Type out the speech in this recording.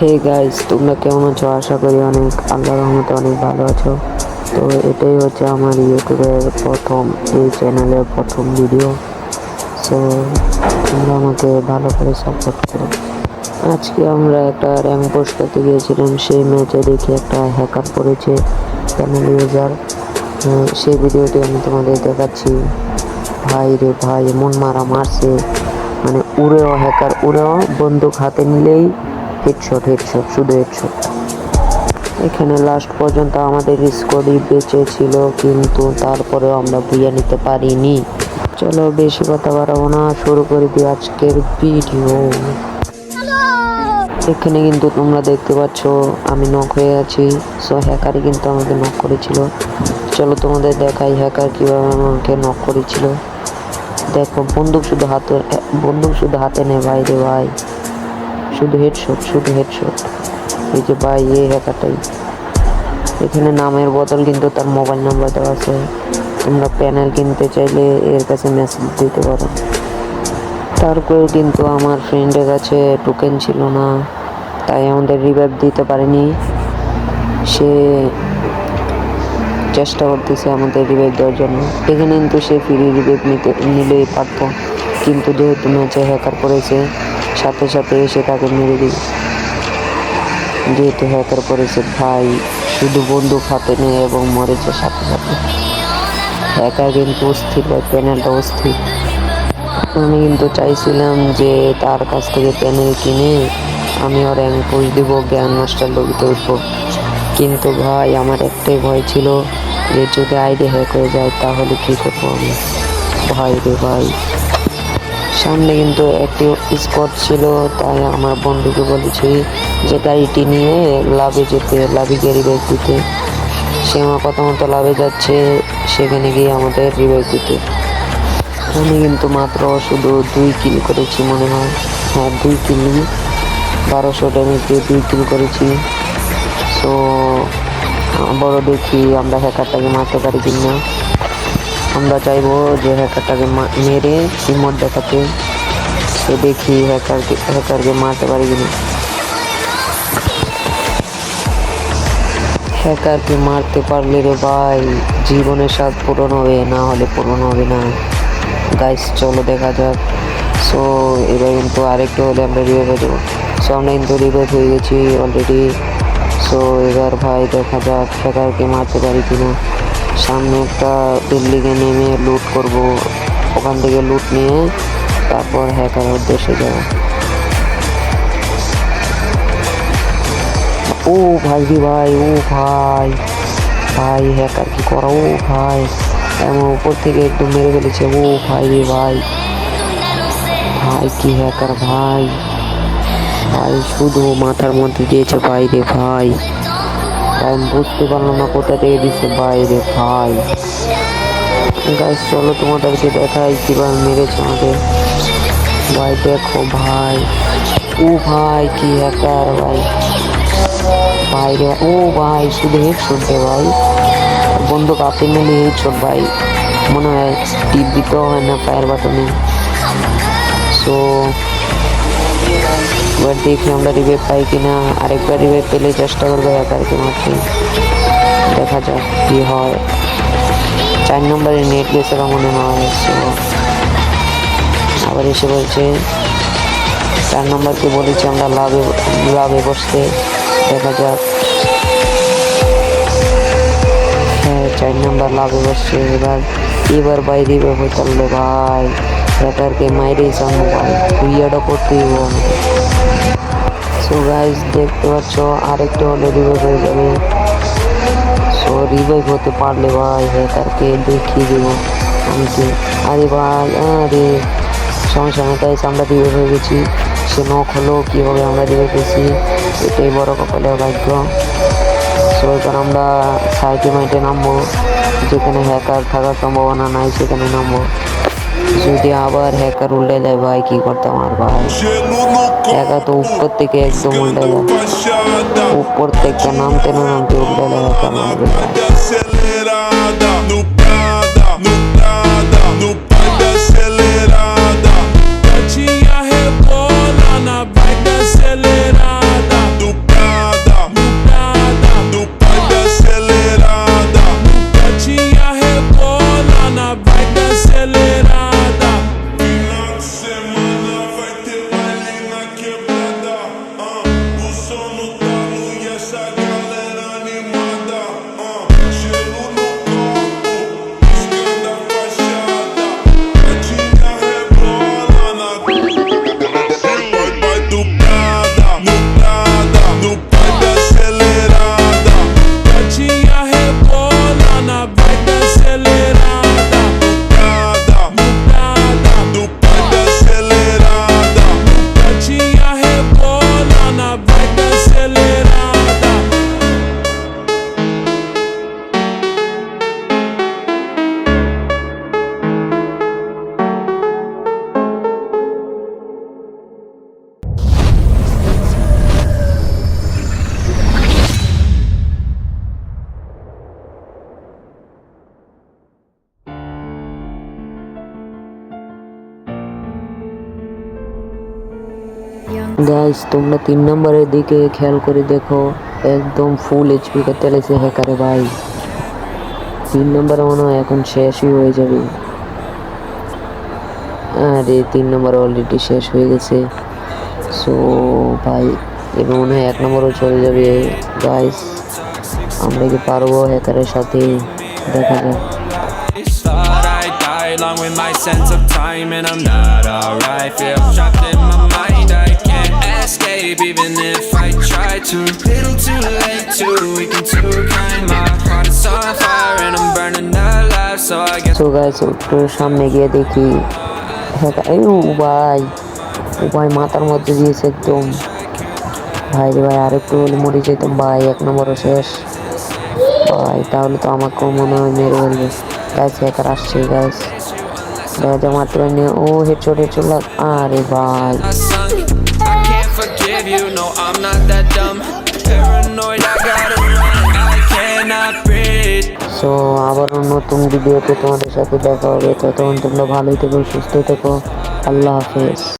Hey guys তোমরা কেমন আছো? আশা করি অনেক আল্লাহ রহমতে অনেক ভালো আছো। তো এটাই হচ্ছে আমার ইউটিউবের প্রথম, এই চ্যানেলের প্রথম ভিডিও সো তোমরা আমাকে ভালো করে সাপোর্ট করো। আজকে আমরা একটা র্যাঙ্ক পোস্ট করতে গিয়েছিলাম। সেই ম্যাচে দেখি একটা হ্যাকার পড়েছে চ্যানেল ইউজার সেই ভিডিওটি আমি তোমাদের দেখাচ্ছি। ভাই রে ভাই এমন মারা মারছে। মানে উড়েও হ্যাকার উড়েও বন্দুক হাতে নিলেই হেডশট হেডশট শুধু হেডশট এখানে লাস্ট পর্যন্ত আমাদের স্কোয়াডই বেঁচে ছিল, কিন্তু তারপরেও আমরা বুঝে নিতে পারিনি। চলো বেশি কথা বাড়াবো না, শুরু করে দিই আজকের ভিডিও এখানে কিন্তু তোমরা দেখতে পাচ্ছ, আমি নক হয়ে আছি। সো হ্যাকারই কিন্তু আমাকে নক করেছিল। চলো তোমাদের দেখাই হ্যাকার কীভাবে আমাকে নক করেছিল। দেখো, বন্দুক শুধু হাতে, বন্দুক শুধু হাতে নেই ভাই রে ভাই শুধু হেডশট শুধু হেডশট এই যে ভাই, এই হ্যাকারটাই। এখানে নামের বদল কিন্তু তার মোবাইল নাম্বার দেওয়া আছে। তোমরা প্যানেল কিনতে চাইলে এর কাছে মেসেজ দিতে পারো। তারপরেও কিন্তু আমার ফ্রেন্ডের কাছে টোকেন ছিল না, তাই আমাদের রিভাইভ দিতে পারেনি। সে চেষ্টা করতেছে আমাদের রিভাইভ দেওয়ার জন্য। এখানে কিন্তু সে ফ্রি রিভাইভ নিতে নিলেই পারতো। কিন্তু যেহেতু ম্যাচে হ্যাকার করেছে সাথে সাথে এসে তাকে মেরে দিই যেহেতু হ্যাকার করেছে ভাই শুধু বন্দুক হাতে নেই এবং মরেছে সাথে সাথে। হ্যাকার কিন্তু অস্থির, ভাই, প্যানেলটা অস্থির। আমি কিন্তু চাইছিলাম যে তার কাছ থেকে প্যানেল কিনে আমি ওর র্যাঙ্ক পোস্ট দেবো, জ্ঞান মাস্টার লবিতে উঠবো। কিন্তু ভাই, আমার একটাই ভয় ছিল যে যদি আইডি হ্যাক হয়ে যায় তাহলে কী করব আমি? ভাই রে ভাই। সামনে কিন্তু একটি স্পট ছিল, তাই আমার বন্ধুকে বলেছি যে গাড়িটি নিয়ে লাভে যেতে, লাভে গিয়ে রিভাইভ দিতে। সে আমার কথা মতো লাভে যাচ্ছে, সেখানে গিয়ে আমাদের রিভাইভ দিতে। আমি কিন্তু মাত্র শুধু দুই কিল করেছি মনে হয়। হ্যাঁ দুই কিল বারোশো ড্যামেজ দিয়ে দুই কিল করেছি। সো বড় দেখি আমরা হ্যাকারটাকে মারতে পারি কিনা। আমরা চাইব যে হ্যাকারটাকে মেরে ইমোট দেখাতে সে দেখি হ্যাকারকে হ্যাকারকে মারতে পারি কিনা। হ্যাকারকে মারতে পারলে রে ভাই, জীবনের স্বাদ পূরণ হবে, না হলে পূরণ হবে না। গাইস চলো দেখা যাক। সো এবার কিন্তু আরেকটু হলে আমরা রিভাইভ হয়ে যাব। সো আমরা কিন্তু রিভাইভ হয়ে গেছি অলরেডি সো এবার ভাই দেখা যাক হ্যাকারকে মারতে পারি কিনা। সামনে একটা বিল্ডিংয়ে নেমে লুট করব। ওখান থেকে লুট নিয়ে তারপর হ্যাকার উদ্দেশ্যে যাব। ও ভাই রে ভাই, ও ভাই। ভাই হ্যাকার কি করা? ও ভাই। এমন উপর থেকে একদম মেরে ফেলেছে। ও ভাই রে ভাই। ভাই কি হ্যাকার ভাই? ভাই, শুধু মাথার মধ্যে দিয়েছে বাইরে ভাই। আমি বুঝতে পারলাম না কোথা থেকে দিচ্ছে বাইরে ভাই। গাছ চলো তোমাদেরকে দেখাই কীভাবে মেরেছে আমাদের ভাই, দেখো ভাই। ও ভাই, কি হ্যাকার ভাই। বাইরে ও ভাই, শুধু হেডশট দে ভাই। বন্দুক আপনি নিলে হেডশট ভাই। মনে হয় টিপ দিতেও হয় না ফায়ার বাটনে সো এবার দেখি আমরা রিভাইভ পাই কিনা। আরেকবার রিভাইভ পেলে চেষ্টা করব হ্যাকারকে মারতে দেখা যাক কি হয়। চার নম্বরে নেট গেছিল মনে হয় আবার এসে বলছে, চার নম্বরকে বলেছি আমরা লাভে লাভে বসতে। দেখা যাক। হ্যাঁ চার নম্বর লাভে বসছে। এবার এবার বাইরে হয়ে চলল ভাই। হ্যাকারকে মাইরেই সামনে ভাই কুইয়াটা করতে দিব আমাকে সো গাইজ দেখতে পাচ্ছ, আরেকটু হলে রিভাইভ হয়ে যাবে। সো রিভাইভ হতে পারলে ভাই হ্যাকারকে দেখিয়ে দেব আমি কি আরে ভাই, আরে সমস্যা নেই তাই আমরা রিভাইভ হয়ে গেছি। সে নখ হলো, কীভাবে আমরা রিভাইভ পেয়েছি এটাই বড় কপালের ভাগ্য। সো এবার আমরা সাইটে মাইটে নামবো, যেখানে হ্যাকার থাকার সম্ভাবনা নাই, সেখানে নামবো। যদি আবার হ্যাকার উল্টে যায় ভাই, কি করতাম আর ভাই? একা তো উপর থেকে একদম উল্টে যায়। উপর থেকে নামতে না নামতে উল্টে যায় হ্যাকার মারবে গাইস তোমরা তিন নম্বরের দিকে খেয়াল করে দেখো, একদম ফুল এইচপি কে তেলেছে হ্যাকারে ভাই। তিন নম্বরে মনে হয় এখন শেষই হয়ে যাবে। আরে, তিন নম্বর অলরেডি শেষ হয়ে গেছে। সো ভাই, এবার মনে হয় এক নম্বরও চলে যাবে। গাইস আমরা কি পারব হ্যাকারের সাথে? দেখা যাক। Along with my sense of time And I'm not alright, Feel trapped in escape even if I try to. Little too late, too weak and too kind. My heart is on fire and I'm burning alive So I guess so guys একটু সামনে গিয়ে দেখি। এই ভাই ভাই মাথার মধ্যে দিয়েছে একদম। ভাই রে ভাই আরেকটু হলে মরে যেতাম। ভাই এক নম্বরও শেষ। ভাই তাহলে তো আমাকেও মনে হয় মেরে ফেলবে। গাছ হ্যাকার আসছে গাছ দেখা মাত্র নিয়ে ও হেডশট হেডশট লাগ আরে ভাই। You, no I'm not that dumb Paranoid, I gotta run I cannot breathe so আবারও নতুন ভিডিওতে তোমাদের সাথে দেখা হবে ততক্ষণ তোমরা ভালোই থেকো সুস্থ থেকো আল্লাহ হাফেজ